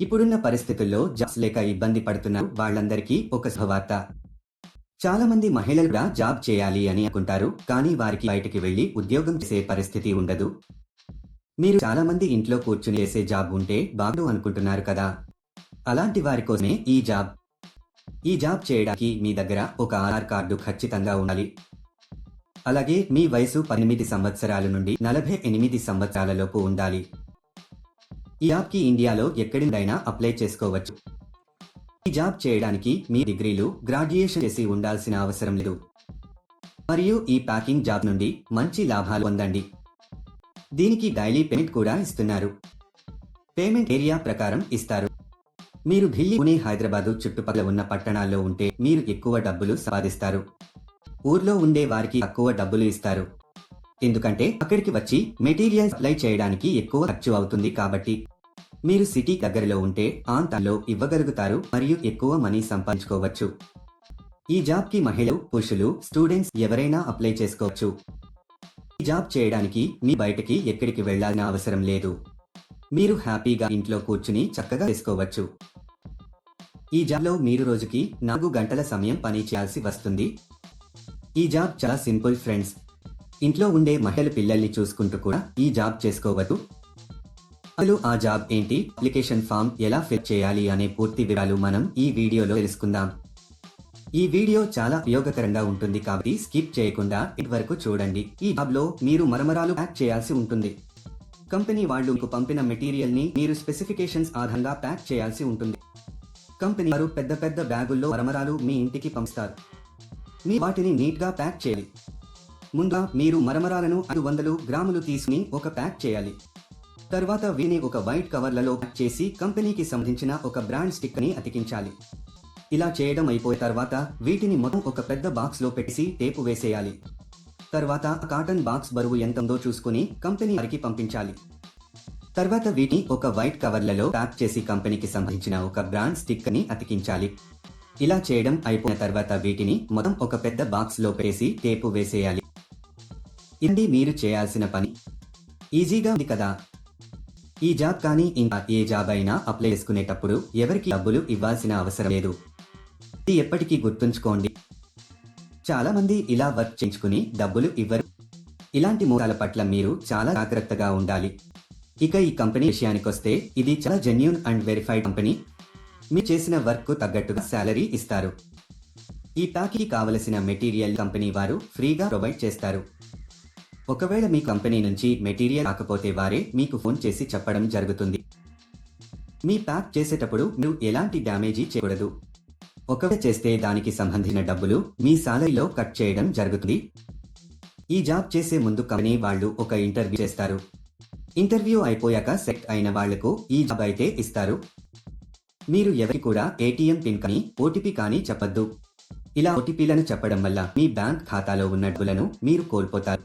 ఇప్పుడున్న పరిస్థితుల్లో జాబ్స్ లేక ఇబ్బంది పడుతున్న వాళ్ళందరికీ ఒక శుభవార్త. చాలా మంది మహిళలు కూడా జాబ్ చేయాలి అని అనుకుంటారు కానీ వారికి బయటికి వెళ్ళి ఉద్యోగం చేసే పరిస్థితి ఉండదు. మీరు చాలా మంది ఇంట్లో కూర్చుని చేసే జాబ్ ఉంటే బాగు అనుకుంటున్నారు కదా? అలాంటి వారి కోసమే ఈ జాబ్. ఈ జాబ్ చేయడానికి మీ దగ్గర ఒక ఆధార్ కార్డు ఖచ్చితంగా ఉండాలి. అలాగే మీ వయసు పద్దెనిమిది సంవత్సరాల నుండి నలభై ఎనిమిది సంవత్సరాలలోపు ఉండాలి. ఈ జాబ్కి ఇండియాలో ఎక్కడిదైనా అప్లై చేసుకోవచ్చు. ఈ జాబ్ చేయడానికి మీ డిగ్రీలు గ్రాడ్యుయేషన్ చేసి ఉండాల్సిన అవసరం లేదు. మరియు ఈ ప్యాకింగ్ జాబ్ నుండి మంచి లాభాలు పొందండి. దీనికి డైలీ పేమెంట్ కూడా ఇస్తున్నారు. పేమెంట్ ఏరియా ప్రకారం ఇస్తారు. మీరు ఢిల్లీ పుణే హైదరాబాదు చుట్టుపక్కల ఉన్న పట్టణాల్లో ఉంటే మీరు ఎక్కువ డబ్బులు సంపాదిస్తారు. ఊర్లో ఉండే వారికి తక్కువ డబ్బులు ఇస్తారు. ఎందుకంటే అక్కడికి వచ్చి మెటీరియల్ సప్లై చేయడానికి ఎక్కువ ఖర్చు అవుతుంది కాబట్టి మీరు సిటీ దగ్గరలో ఉంటే ఆంతాలో ఇవ్వగలుగుతారు మరియు ఎక్కువ మనీ సంపాదించుకోవచ్చు. ఈ జాబ్కి మహిళలు పురుషులు స్టూడెంట్స్ ఎవరైనా అప్లై చేసుకోవచ్చు. ఈ జాబ్ చేయడానికి మీ బయటకి ఎక్కడికి వెళ్ళాల్సిన అవసరం లేదు. మీరు హ్యాపీగా ఇంట్లో కూర్చుని చక్కగా చేసుకోవచ్చు. ఈ జాబ్లో మీరు రోజుకి నాలుగు గంటల సమయం పని చేయాల్సి వస్తుంది. ఈ జాబ్ చాలా సింపుల్ ఫ్రెండ్స్. ఇంట్లో ఉండే మహిళలు పిల్లల్ని చూసుకుంటూ కూడా ఈ జాబ్ చేసుకోవచ్చు అసలు ఆ జాబ్ ఏంటి? అప్లికేషన్ ఫామ్ ఎలా ఫిల్ చేయాలి అనే పూర్తి వివరాలు మనం ఈ వీడియోలో తెలుసుకుందాం. ఈ వీడియో చాలా ఉపయోగకరంగా ఉంటుంది కాబట్టి స్కిప్ చేయకుండా వరకు చూడండి. ఈ జాబ్లో మీరు మరమరాలు ప్యాక్ చేయాల్సి ఉంటుంది. కంపెనీ వాళ్ళు మీకు పంపిన మెటీరియల్ని మీరు స్పెసిఫికేషన్స్ ఆధారంగా ప్యాక్ చేయాల్సి ఉంటుంది. కంపెనీ వారు పెద్ద పెద్ద బ్యాగుల్లో మరమరాలు మీ ఇంటికి పంపిస్తారు. మీ వాటిని నీట్గా ప్యాక్ చేయాలి. ముందుగా మీరు మరమరాలను ఐదు వందలు గ్రాములు తీసుకుని ఒక ప్యాక్ చేయాలి. తర్వాత వీని ఒక వైట్ కవర్లలో ప్యాక్ చేసి కంపెనీకి సంబంధించిన ఒక బ్రాండ్ స్టిక్ని అతికించాలి. ఇలా చేయడం అయిపోయిన తర్వాత వీటిని మొత్తం ఒక పెద్ద బాక్స్లో పెట్టి పెట్టేసి టేపు వేసేయాలి. తర్వాత కాటన్ బాక్స్ బరువు ఎంత ఉందో చూసుకుని కంపెనీ వారికి పంపించాలి. తర్వాత వీటిని ఒక వైట్ కవర్లలో ప్యాక్ చేసి కంపెనీకి సంబంధించిన ఒక బ్రాండ్ స్టిక్ని అతికించాలి. ఇలా చేయడం అయిపోయిన తర్వాత వీటిని మొత్తం ఒక పెద్ద బాక్స్లో పేసి టేపు వేసేయాలి. ఇది మీరు చేయాల్సిన పని. ఈజీగా ఉంది కదా. ఈ జాబ్ కానీ ఇంకా ఏ జాబ్ అయినా అప్లై చేసుకునేటప్పుడు ఎవరికి డబ్బులు ఇవ్వాల్సిన అవసరం లేదు. ఇది ఎప్పటికీ గుర్తుంచుకోండి. చాలా మంది ఇలా వర్క్ చేయించుకుని డబ్బులు ఇవ్వరు. ఇలాంటి మూలాల పట్ల మీరు చాలా జాగ్రత్తగా ఉండాలి. ఇక ఈ కంపెనీ విషయానికొస్తే ఇది చాలా జెన్యున్ అండ్ వెరిఫైడ్ కంపెనీ మీరు చేసిన వర్క్ తగ్గట్టుగా శాలరీ ఇస్తారు. ఈ ప్యాక్కి కావలసిన మెటీరియల్ కంపెనీ వారు ఫ్రీగా ప్రొవైడ్ చేస్తారు. ఒకవేళ మీ కంపెనీ నుంచి మెటీరియల్ రాకపోతే వారే మీకు ఫోన్ చేసి చెప్పడం జరుగుతుంది. మీ ప్యాక్ చేసేటప్పుడు మీరు ఎలాంటి డ్యామేజీ చేయకూడదు. ఒకవేళ చేస్తే దానికి సంబంధించిన డబ్బులు మీ సాలరీలో కట్ చేయడం జరుగుతుంది. ఈ జాబ్ చేసే ముందు కంపెనీ వాళ్ళు ఒక ఇంటర్వ్యూ చేస్తారు. ఇంటర్వ్యూ అయిపోయాక సెట్ అయిన వాళ్ళకు ఈ జాబ్ అయితే ఇస్తారు. మీరు ఎవరికి కూడా ఏటీఎం పిన్ కానీ ఓటీపీ కానీ చెప్పద్దు. ఇలా ఓటీపీలను చెప్పడం వల్ల మీ బ్యాంక్ ఖాతాలో ఉన్న డబ్బులను మీరు కోల్పోతారు.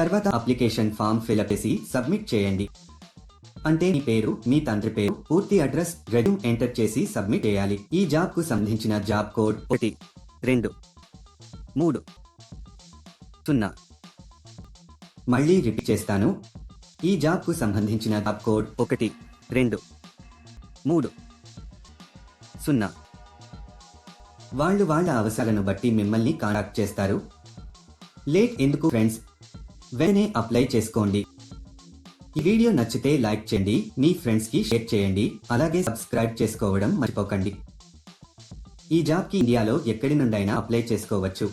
తర్వాత అప్లికేషన్ ఫామ్ ఫిలప్ చేసి సబ్మిట్ చేయండి. అంటే మీ పేరు మీ తండ్రి పేరు పూర్తి అడ్రస్ రెడ్యూమ్ ఎంటర్ చేసి సబ్మిట్ చేయాలి. ఈ జాబ్కు సంబంధించిన జాబ్ కోడ్ ఒకటి రెండు మూడు సున్నా. మళ్ళీ రిపీట్ చేస్తాను. ఈ జాబ్కు సంబంధించిన జాబ్ కోడ్ ఒకటి రెండు మూడు సున్నా. వాళ్ళు వాళ్ళ అవసరాలను బట్టి మిమ్మల్ని కాంటాక్ట్ చేస్తారు. లేట్ ఎందుకు ఫ్రెండ్స్? వెంటనే అప్లై చేసుకోండి. ఈ వీడియో నచ్చితే లైక్ చేయండి మీ ఫ్రెండ్స్కి షేర్ చేయండి అలాగే సబ్స్క్రైబ్ చేసుకోవడం మర్చిపోకండి. ఈ జాబ్కి ఇండియాలో ఎక్కడి నుండైనా అప్లై చేసుకోవచ్చు.